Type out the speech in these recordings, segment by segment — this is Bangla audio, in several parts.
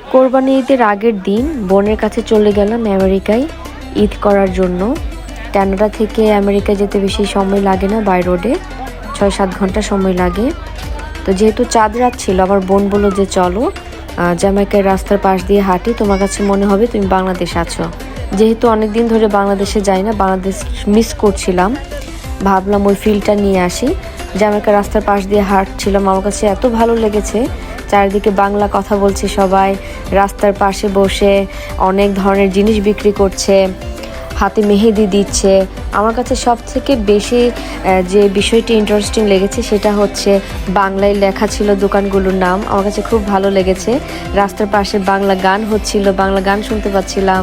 কোরবানি ঈদের আগের দিন বোনের কাছে চলে গেলাম আমেরিকায় ঈদ করার জন্য। ক্যানাডা থেকে আমেরিকা যেতে বেশি সময় লাগে না বাই রোডে। ছয় সাত ঘণ্টা সময় লাগে। তো যেহেতু চাঁদ রাত ছিল আমার বোন বলল যে চলো আহ, জ্যামাইকার রাস্তার পাশ দিয়ে হাঁটি তোমার কাছে মনে হবে তুমি বাংলাদেশ আছো। যেহেতু অনেক দিন ধরে বাংলাদেশে যাই না বাংলাদেশ মিস করছিলাম। ভাবলাম ওই ফিলটা নিয়ে আসি। জ্যামাইকা রাস্তার পাশ দিয়ে হাঁটছিলাম আমার কাছে এত ভালো লেগেছে চারিদিকে বাংলা কথা বলছে সবাই, রাস্তার পাশে বসে অনেক ধরনের জিনিস বিক্রি করছে, হাতে মেহেদি দিচ্ছে। আমার কাছে সব থেকে বেশি যে বিষয়টি ইন্টারেস্টিং লেগেছে সেটা হচ্ছে বাংলায় লেখা ছিল দোকানগুলোর নাম। আমার কাছে খুব ভালো লেগেছে। রাস্তার পাশে বাংলা গান হচ্ছিল, বাংলা গান শুনতে পাচ্ছিলাম।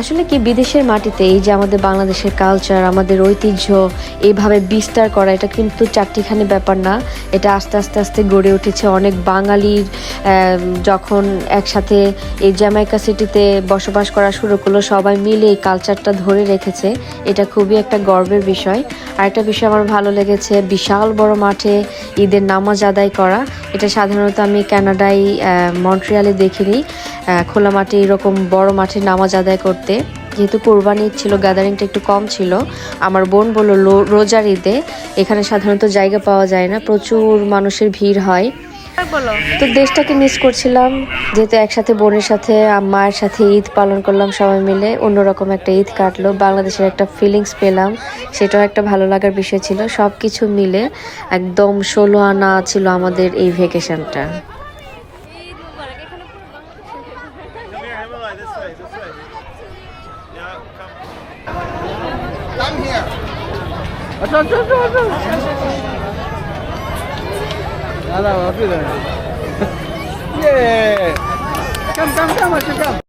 আসলে কি বিদেশের মাটিতে এই যে আমাদের বাংলাদেশের কালচার আমাদের ঐতিহ্য এইভাবে বিস্তার করা এটা কিন্তু চারটিখানি ব্যাপার না। এটা আস্তে আস্তে আস্তে গড়ে উঠেছে। অনেক বাঙালির যখন একসাথে এই জ্যামাইকা সিটিতে বসবাস করা শুরু করল সবাই মিলে এই কালচারটা ধরে রেখেছে। এটা খুবই একটা গর্বের বিষয়। আর একটা বিষয় আমার ভালো লেগেছে বিশাল বড় মাঠে ঈদের নামাজ আদায় করা। এটা সাধারণত আমি কানাডায় আহ, মন্ট্রিয়ালে দেখিনি। খোলা মাঠে এরকম বড় মাঠে নামাজ আদায় করতে। যেহেতু কোরবানি ঈদ ছিল গ্যাদারিংটা একটু কম ছিল আমার বোন বলল রোজার ঈদে এখানে সাধারণত জায়গা পাওয়া যায় না প্রচুর মানুষের ভিড় হয়। তো দেশটাকে মিস করছিলাম যেহেতু একসাথে বোনের সাথে মায়ের সাথে ঈদ পালন করলাম সবাই মিলে অন্যরকম একটা ঈদ কাটলো বাংলাদেশের একটা ফিলিংস পেলাম সেটাও একটা ভালো লাগার বিষয় ছিল সব কিছু মিলে একদম ষোলো আনা ছিল আমাদের এই ভেকেশনটা Come here! Come, this way, this way. Yeah, come. Come here.